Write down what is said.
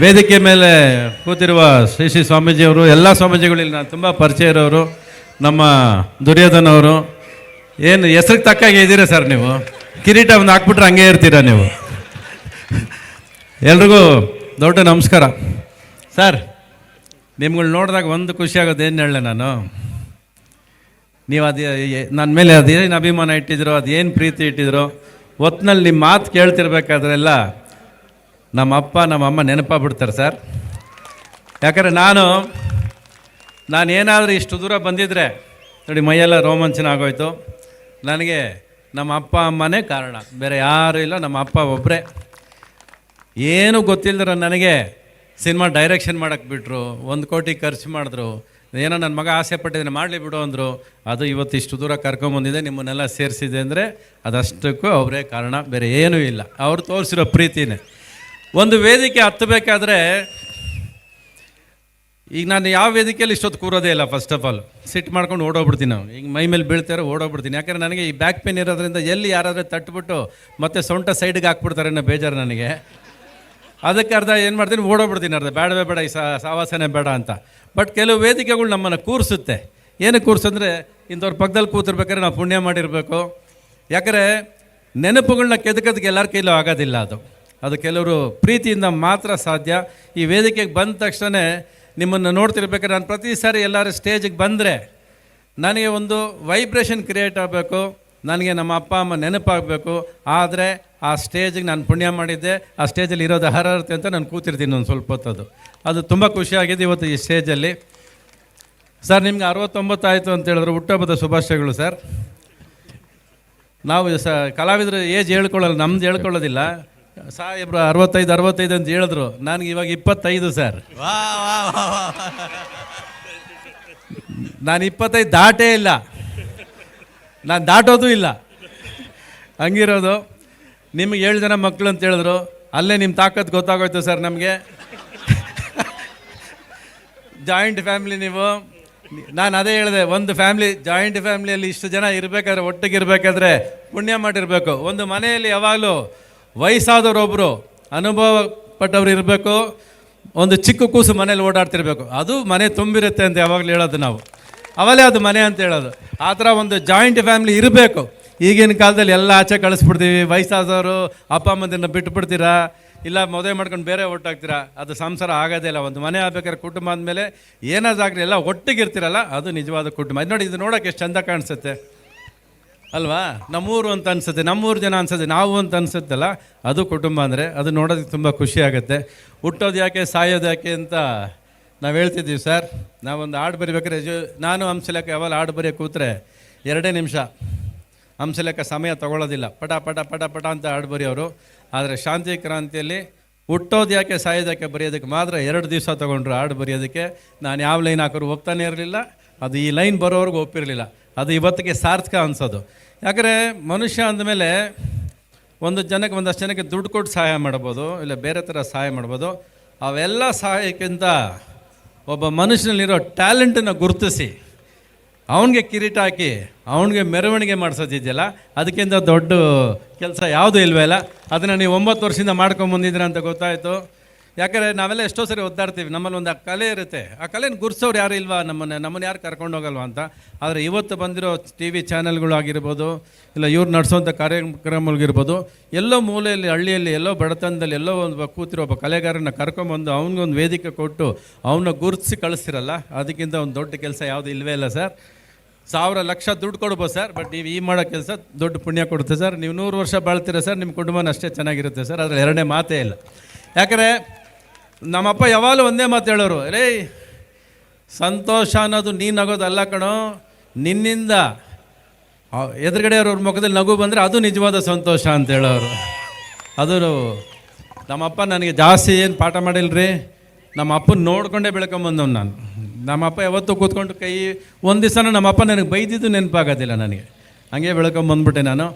ವೇದಿಕೆ ಮೇಲೆ ಕೂತಿರುವ ಶ್ರೀ ಶ್ರೀ ಸ್ವಾಮೀಜಿಯವರು, ಎಲ್ಲ ಸ್ವಾಮೀಜಿಗಳಲ್ಲಿ ನಾನು ತುಂಬ ಪರಿಚಯ ಇರೋರು, ನಮ್ಮ ದುರ್ಯೋಧನವರು ಏನು ಹೆಸ್ರಿಗೆ ತಕ್ಕಾಗಿ ಇದ್ದೀರಾ ಸರ್ ನೀವು? ಕಿರೀಟ ಒಂದು ಹಾಕ್ಬಿಟ್ರೆ ಹಂಗೆ ಇರ್ತೀರಾ ನೀವು? ಎಲ್ರಿಗೂ ದೊಡ್ಡ ನಮಸ್ಕಾರ. ಸರ್, ನಿಮ್ಗಳು ನೋಡಿದಾಗ ಒಂದು ಖುಷಿ ಆಗೋದು ಏನು ಹೇಳಲೆ ನಾನು? ನೀವು ಅದು ನನ್ನ ಮೇಲೆ ಅದೇನು ಅಭಿಮಾನ ಇಟ್ಟಿದ್ರು, ಅದೇನು ಪ್ರೀತಿ ಇಟ್ಟಿದ್ರು ಒತ್ತಿನಲ್ಲಿ ನಿಮ್ಮ ಮಾತು ಕೇಳ್ತಿರ್ಬೇಕಾದ್ರೆಲ್ಲ ನಮ್ಮ ಅಪ್ಪ, ನಮ್ಮ ಅಮ್ಮ ನೆನಪಾಗ್ಬಿಡ್ತಾರೆ ಸರ್. ಯಾಕಂದರೆ ನಾನು ನಾನೇನಾದರೂ ಇಷ್ಟು ದೂರ ಬಂದಿದ್ದರೆ ನೋಡಿ ಮೈಯೆಲ್ಲ ರೋಮಾಂಚನ ಆಗೋಯ್ತು. ನನಗೆ ನಮ್ಮ ಅಪ್ಪ ಅಮ್ಮನೇ ಕಾರಣ. ಬೇರೆ ಯಾರೂ ಇಲ್ಲ, ನಮ್ಮ ಅಪ್ಪ ಒಬ್ಬರೇ ಏನೂ ಗೊತ್ತಿಲ್ಲದ್ರ ನನಗೆ ಸಿನಿಮಾ ಡೈರೆಕ್ಷನ್ ಮಾಡಕ್ಕೆ ಬಿಟ್ಟರು ಒಂದು ಕೋಟಿ ಖರ್ಚು ಮಾಡಿದ್ರು. ಏನೋ ನನ್ನ ಮಗ ಆಸೆ ಪಟ್ಟಿದ್ದೇನೆ, ಮಾಡಲಿ ಬಿಡು ಅಂದರು. ಅದು ಇವತ್ತು ಇಷ್ಟು ದೂರ ಕರ್ಕೊಂಬಂದಿದೆ ನಿಮ್ಮನ್ನೆಲ್ಲ ಸೇರಿಸಿದೆ ಅಂದರೆ ಅದಷ್ಟಕ್ಕೂ ಅವರೇ ಕಾರಣ, ಬೇರೆ ಏನೂ ಇಲ್ಲ. ಅವ್ರು ತೋರಿಸಿರೋ ಪ್ರೀತಿನೇ. ಒಂದು ವೇದಿಕೆ ಹತ್ತಬೇಕಾದ್ರೆ ಈಗ ನಾನು ಯಾವ ವೇದಿಕೆಯಲ್ಲಿ ಇಷ್ಟೊತ್ತು ಕೂರೋದೇ ಇಲ್ಲ ಫಸ್ಟ್ ಆಫ್ ಆಲ್ ಸಿಟ್ ಮಾಡ್ಕೊಂಡು ಓಡೋಗ್ಬಿಡ್ತೀನಿ ನಾವು. ಈಗ ಮೈ ಮೇಲೆ ಬೀಳ್ತಾರೆ ಓಡೋಗ್ಬಿಡ್ತೀನಿ. ಯಾಕಂದರೆ ನನಗೆ ಈ ಬ್ಯಾಕ್ ಪೇನ್ ಇರೋದ್ರಿಂದ ಎಲ್ಲಿ ಯಾರಾದರೂ ತಟ್ಬಿಟ್ಟು ಮತ್ತೆ ಸೊಂಟ ಸೈಡ್ಗೆ ಹಾಕ್ಬಿಡ್ತಾರೆ ಅನ್ನೋ ಬೇಜಾರು ನನಗೆ. ಅದಕ್ಕೆ ಅರ್ಧ ಏನು ಮಾಡ್ತೀನಿ, ಓಡೋಗ್ಬಿಡ್ತೀನಿ ಅರ್ಧ. ಬೇಡವೇ ಬೇಡ, ಈ ಸಾವಾಸನೆ ಬೇಡ ಅಂತ. ಬಟ್ ಕೆಲವು ವೇದಿಕೆಗಳು ನಮ್ಮನ್ನು ಕೂರಿಸುತ್ತೆ. ಏನಕ್ಕೆ ಕೂರಿಸಂದ್ರೆ ಇಂಥವ್ರ ಪಕ್ಕದಲ್ಲಿ ಕೂತಿರ್ಬೇಕಾದ್ರೆ ನಾವು ಪುಣ್ಯ ಮಾಡಿರಬೇಕು. ಯಾಕಂದರೆ ನೆನಪುಗಳನ್ನ ಕೆದಕದಕ್ಕೆ ಎಲ್ಲರ ಕೈಲೂ ಆಗೋದಿಲ್ಲ ಅದು. ಅದು ಕೆಲವರು ಪ್ರೀತಿಯಿಂದ ಮಾತ್ರ ಸಾಧ್ಯ. ಈ ವೇದಿಕೆಗೆ ಬಂದ ತಕ್ಷಣ ನಿಮ್ಮನ್ನು ನೋಡ್ತಿರ್ಬೇಕಾದ್ರೆ ನಾನು ಪ್ರತಿ ಸಾರಿ ಎಲ್ಲರೂ ಸ್ಟೇಜಿಗೆ ಬಂದರೆ ನನಗೆ ಒಂದು ವೈಬ್ರೇಷನ್ ಕ್ರಿಯೇಟ್ ಆಗಬೇಕು. ನನಗೆ ನಮ್ಮ ಅಪ್ಪ, ಅಮ್ಮ ನೆನಪಾಗಬೇಕು. ಆದರೆ ಆ ಸ್ಟೇಜಿಗೆ ನಾನು ಪುಣ್ಯ ಮಾಡಿದ್ದೆ. ಆ ಸ್ಟೇಜಲ್ಲಿ ಇರೋದು ಹರಹರತೆ ಅಂತ ನಾನು ಕೂತಿರ್ತೀನಿ ಒಂದು ಸ್ವಲ್ಪ ಹೊತ್ತದು. ಅದು ತುಂಬ ಖುಷಿಯಾಗಿದೆ ಇವತ್ತು ಈ ಸ್ಟೇಜಲ್ಲಿ. ಸರ್, ನಿಮ್ಗೆ ಅರವತ್ತೊಂಬತ್ತಾಯಿತು ಅಂತ ಹೇಳಿದ್ರು ಹುಟ್ಟುಹಬ್ಬದ ಶುಭಾಶಯಗಳು ಸರ್. ನಾವು ಸ, ಕಲಾವಿದರು ಏಜ್ ಹೇಳ್ಕೊಳ್ಳೋಲ್ಲ, ನಮ್ದು ಹೇಳ್ಕೊಳ್ಳೋದಿಲ್ಲ. ಸಾಹೇಬ್ರು ಅರವತ್ತೈದು ಅರವತ್ತೈದು ಅಂತ ಹೇಳಿದ್ರು. ನನಗೆ ಇವಾಗ ಇಪ್ಪತ್ತೈದು ಸರ್. ನಾನು ಇಪ್ಪತ್ತೈದು ದಾಟೇ ಇಲ್ಲ. ನಾನು ದಾಟೋದು ಇಲ್ಲ. ಹಂಗಿರೋದು. ನಿಮಗೆ ಏಳು ಜನ ಮಕ್ಕಳು ಅಂತ ಹೇಳಿದ್ರು. ಅಲ್ಲೇ ನಿಮ್ಮ ತಾಕತ್ತು ಗೊತ್ತಾಗೋಯ್ತು ಸರ್ ನಮಗೆ. ಜಾಯಿಂಟ್ ಫ್ಯಾಮ್ಲಿ ನೀವು. ನಾನು ಅದೇ ಹೇಳಿದೆ ಒಂದು ಫ್ಯಾಮಿಲಿ ಜಾಯಿಂಟ್ ಫ್ಯಾಮ್ಲಿಯಲ್ಲಿ ಇಷ್ಟು ಜನ ಇರಬೇಕಾದ್ರೆ ಒಟ್ಟಿಗೆ ಇರಬೇಕಾದ್ರೆ ಪುಣ್ಯ ಮಾಡಿರಬೇಕು. ಒಂದು ಮನೆಯಲ್ಲಿ ಯಾವಾಗಲೂ ವಯಸ್ಸಾದವರೊಬ್ಬರು ಅನುಭವ ಪಟ್ಟವ್ರು ಇರಬೇಕು, ಒಂದು ಚಿಕ್ಕ ಕೂಸು ಮನೇಲಿ ಓಡಾಡ್ತಿರ್ಬೇಕು. ಅದು ಮನೆ ತುಂಬಿರುತ್ತೆ ಅಂತ ಯಾವಾಗಲೂ ಹೇಳೋದು ನಾವು. ಅವಲೇ ಅದು ಮನೆ ಅಂತ ಹೇಳೋದು. ಆ ಥರ ಒಂದು ಜಾಯಿಂಟ್ ಫ್ಯಾಮಿಲಿ ಇರಬೇಕು. ಈಗಿನ ಕಾಲದಲ್ಲಿ ಎಲ್ಲ ಆಚೆ ಕಳಿಸ್ಬಿಡ್ತೀವಿ. ವಯಸ್ಸಾದವರು ಅಪ್ಪ ಅಮ್ಮದನ್ನ ಬಿಟ್ಟು ಬಿಡ್ತೀರಾ ಇಲ್ಲ ಮದುವೆ ಮಾಡ್ಕೊಂಡು ಬೇರೆ ಒಟ್ಟಾಗ್ತೀರಾ ಅದು ಸಂಸಾರ ಆಗೋದೇ ಇಲ್ಲ. ಒಂದು ಮನೆ ಆಗಬೇಕಾದ್ರೆ ಕುಟುಂಬ ಅಂದಮೇಲೆ ಏನಾದಾಗಲಿ ಎಲ್ಲ ಒಟ್ಟಿಗೆ ಇರ್ತೀರಲ್ಲ ಅದು ನಿಜವಾದ ಕುಟುಂಬ. ಇದು ನೋಡಿ, ಇದು ನೋಡೋಕೆ ಎಷ್ಟು ಚಂದ ಕಾಣಿಸುತ್ತೆ. ಅಲ್ವಾ? ನಮ್ಮೂರು ಅಂತ ಅನ್ಸುತ್ತೆ, ನಮ್ಮೂರು ಜನ ಅನ್ಸುತ್ತೆ, ನಾವು ಅಂತ ಅನ್ಸುತ್ತಲ್ಲ? ಅದು ಕುಟುಂಬ ಅಂದರೆ, ಅದು ನೋಡೋದಕ್ಕೆ ತುಂಬ ಖುಷಿ ಆಗುತ್ತೆ. ಹುಟ್ಟೋದು ಯಾಕೆ, ಸಾಯೋದು ಯಾಕೆ ಅಂತ ನಾವು ಹೇಳ್ತಿದ್ದೀವಿ ಸರ್. ನಾವೊಂದು ಹಾಡು ಬರಿಬೇಕಾದ್ರೆ ನಾನು ಹಂಸಲೇಖ ಯಾವಾಗ ಹಾಡು ಬರೆಯೋಕೆ ಕೂತ್ರೆ ಎರಡೇ ನಿಮಿಷ. ಹಂಸಲೇಖ ಸಮಯ ತಗೊಳ್ಳೋದಿಲ್ಲ. ಪಟ ಪಟ ಪಟ ಪಟ ಅಂತ ಹಾಡು ಬರೆಯೋರು. ಆದರೆ ಶಾಂತಿ ಕ್ರಾಂತಿಯಲ್ಲಿ ಹುಟ್ಟೋದು ಯಾಕೆ ಸಾಯೋದಕ್ಕೆ ಬರೆಯೋದಕ್ಕೆ ಮಾತ್ರ ಎರಡು ದಿವಸ ತೊಗೊಂಡ್ರು ಹಾಡು ಬರೆಯೋದಕ್ಕೆ. ನಾನು ಯಾವ ಲೈನ್ ಹಾಕೋರು ಒಪ್ತಾನೆ ಇರಲಿಲ್ಲ. ಅದು ಈ ಲೈನ್ ಬರೋವರೆಗೂ ಒಪ್ಪಿರಲಿಲ್ಲ. ಅದು ಇವತ್ತಿಗೆ ಸಾರ್ಥಕ ಅನಿಸೋದು. ಯಾಕಂದರೆ ಮನುಷ್ಯ ಅಂದಮೇಲೆ ಒಂದು ಜನಕ್ಕೆ, ಒಂದಷ್ಟು ಜನಕ್ಕೆ ದುಡ್ಡು ಕೊಟ್ಟು ಸಹಾಯ ಮಾಡ್ಬೋದು, ಇಲ್ಲ ಬೇರೆ ಥರ ಸಹಾಯ ಮಾಡ್ಬೋದು. ಅವೆಲ್ಲ ಸಹಾಯಕ್ಕಿಂತ ಒಬ್ಬ ಮನುಷ್ಯನಲ್ಲಿರೋ ಟ್ಯಾಲೆಂಟನ್ನು ಗುರುತಿಸಿ, ಅವನಿಗೆ ಕಿರೀಟ ಹಾಕಿ, ಅವನಿಗೆ ಮೆರವಣಿಗೆ ಮಾಡಿಸೋದಿದೆಯಲ್ಲ, ಅದಕ್ಕಿಂತ ದೊಡ್ಡ ಕೆಲಸ ಯಾವುದೂ ಇಲ್ವೇ ಇಲ್ಲ. ಅದನ್ನು ನೀವು ಒಂಬತ್ತು ವರ್ಷದಿಂದ ಮಾಡ್ಕೊಂಬಂದಿದ್ದೀರ ಅಂತ ಗೊತ್ತಾಯಿತು. ಯಾಕಂದರೆ ನಾವೆಲ್ಲ ಎಷ್ಟೋ ಸರಿ ಒದ್ದಾಡ್ತೀವಿ, ನಮ್ಮಲ್ಲಿ ಒಂದು ಆ ಕಲೆ ಇರುತ್ತೆ. ಆ ಕಲೆನ ಗುರ್ಸೋರು ಯಾರು ಇಲ್ವಾ? ನಮ್ಮನ್ನು ನಮ್ಮನ್ನು ಯಾರು ಕರ್ಕೊಂಡು ಹೋಗಲ್ವಾ ಅಂತ. ಆದರೆ ಇವತ್ತು ಬಂದಿರೋ ಟಿ ವಿ ಚಾನೆಲ್ಗಳು ಆಗಿರ್ಬೋದು, ಇಲ್ಲ ಇವ್ರು ನಡೆಸೋಂಥ ಕಾರ್ಯಕ್ರಮಗಳಿರ್ಬೋದು ಎಲ್ಲೋ ಮೂಲೆಯಲ್ಲಿ, ಹಳ್ಳಿಯಲ್ಲಿ, ಎಲ್ಲೋ ಬಡತನದಲ್ಲಿ, ಎಲ್ಲೋ ಒಂದು ಕೂತಿರೋ ಒಬ್ಬ ಕಲೆಗಾರನ ಕರ್ಕೊಂಬಂದು ಅವನಿಗೊಂದು ವೇದಿಕೆ ಕೊಟ್ಟು ಅವನ್ನ ಗುರುತಿಸಿ ಕಳಿಸ್ತಿರಲ್ಲ, ಅದಕ್ಕಿಂತ ಒಂದು ದೊಡ್ಡ ಕೆಲಸ ಯಾವುದು ಇಲ್ಲವೇ ಇಲ್ಲ ಸರ್. ಸಾವಿರ ಲಕ್ಷ ದುಡ್ಡು ಕೊಡ್ಬೋದು ಸರ್, ಬಟ್ ನೀವು ಈ ಮಾಡೋ ಕೆಲಸ ದೊಡ್ಡ ಪುಣ್ಯ ಕೊಡುತ್ತೆ ಸರ್. ನೀವು ನೂರು ವರ್ಷ ಬಾಳ್ತೀರ ಸರ್, ನಿಮ್ಮ ಕುಟುಂಬನ ಅಷ್ಟೇ ಚೆನ್ನಾಗಿರುತ್ತೆ ಸರ್. ಅದರಲ್ಲಿ ಎರಡನೇ ಮಾತೇ ಇಲ್ಲ. ಯಾಕಂದರೆ ನಮ್ಮಪ್ಪ ಯಾವಾಗಲೂ ಒಂದೇ ಮಾತು ಹೇಳೋರು, ರೇ, ಸಂತೋಷ ಅನ್ನೋದು ನೀನು ನಗೋದಲ್ಲ ಕಣೋ, ನಿನ್ನಿಂದ ಎದುರುಗಡೆ ಅವ್ರವ್ರ ಮುಖದಲ್ಲಿ ನಗು ಬಂದರೆ ಅದು ನಿಜವಾದ ಸಂತೋಷ ಅಂತ ಹೇಳೋರು. ಅದು ನಮ್ಮಪ್ಪ ನನಗೆ ಜಾಸ್ತಿ ಏನು ಪಾಠ ಮಾಡಿಲ್ರಿ ನಮ್ಮ ಅಪ್ಪನ ನೋಡ್ಕೊಂಡೇ ಬೆಳ್ಕೊಂಬಂದವ್ ನಾನು. ನಮ್ಮಪ್ಪ ಯಾವತ್ತೂ ಕೂತ್ಕೊಂಡು ಕೈ, ಒಂದು ದಿವಸ ನಮ್ಮಪ್ಪ ನನಗೆ ಬೈದಿದ್ದು ನೆನಪಾಗೋದಿಲ್ಲ ನನಗೆ. ಹಂಗೆ ಬೆಳ್ಕೊಂಬಂದ್ಬಿಟ್ಟೆ ನಾನು.